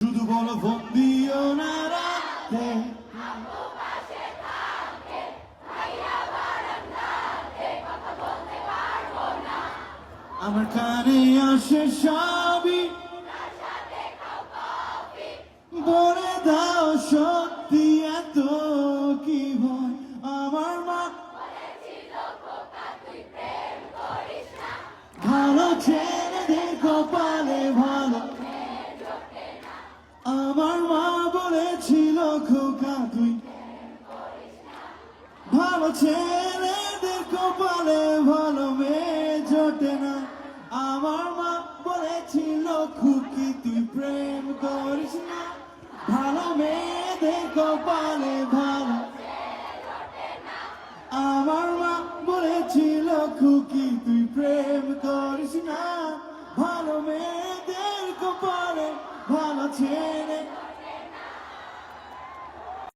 শুধু বলো ফোন দিও না রাতে। আমার কানে আসে সবই। বলে দাও সত্যি এত কি ভয়। আমার মা ভালো ছেড়ে আমার মা বলেছিল, খোকা তুই ভালো ছেলেদের কপালে ভালো মেয়ে জোটে না। আমার মা বলেছিল, খুকি তুই প্রেম করিস না। ভালো মেয়েদের কপালে ভালো আমার মা বলেছিল, খুকি তুই প্রেম করিস না। ভালো মেয়েদের কপালে ভালো ছেলে